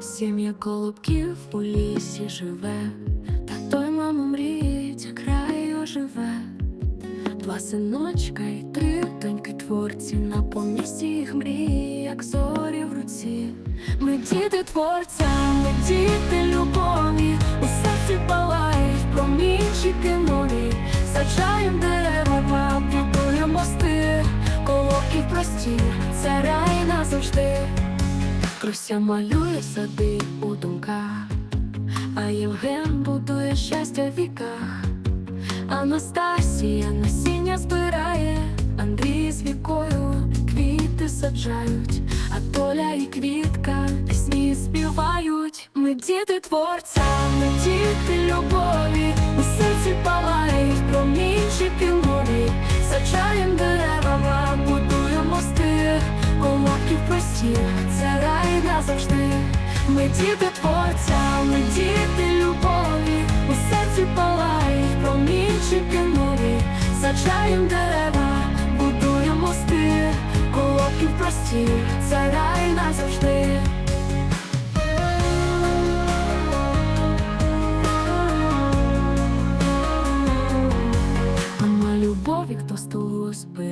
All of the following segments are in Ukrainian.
Сім'я колобків у лісі живе, та той мамо мріють, як край оживе. Два синочка і три доньки творці на помісті їх мрії, як зорі в руці. Ми діти творця, ми діти любові, у серці палають промінчики нові, саджаєм дерева, простір, це рай назавжди. Круся малює сади у думках, а Євген будує щастя в віках. Анастасія насіння збирає, Андрій з вікою квіти саджають, а Толя і квітка пісні співають. Ми діти творця, ми діти любові, у серці палають промінчики нові, саджаєм дерева, колоків простір, це рай назавжди. Ми діти творця, ми діти любові, у серці палають промінчики нові, саджаєм дерева, будуємо мости, колоків простір, це рай назавжди. Мама любові, хто столу збирає,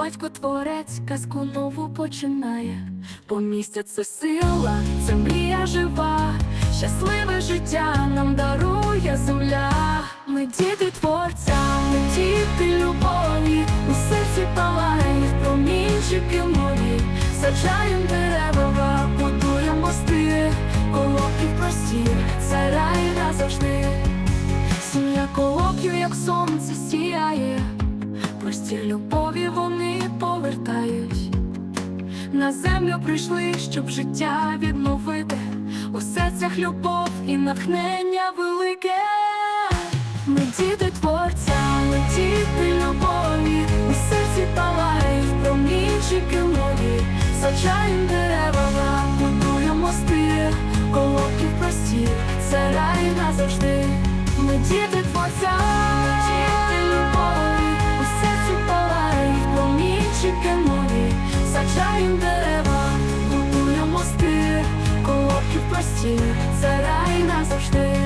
батько творець казку нову починає. Помістя це сила, це мрія жива, щасливе життя нам дарує земля. Ми діти творця, ми діти любові, у серці палають промінчики нові, саджаєм дерева, будуємо мости, колоків простір, це рай назавжди. Сім'я колоків, як сонце сіяє, простір любові вони повертають. На землю прийшли, щоб життя відновити. У серцях любов і натхнення велике. Ми діти простір, це рай назавжди.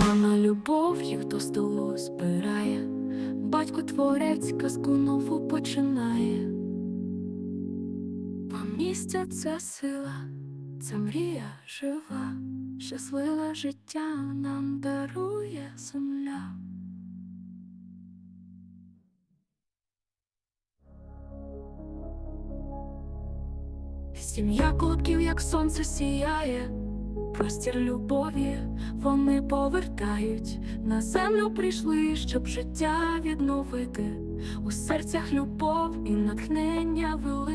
Мама любов, їх до столу збирає, батько творець казку нову починає. Помістя це сила, це мрія жива, щасливе життя нам дарує земля. Сім'я колобків, як сонце сіяє, простір любові вони повертають, на землю прийшли, щоб життя відновити, у серцях любов і натхнення велике.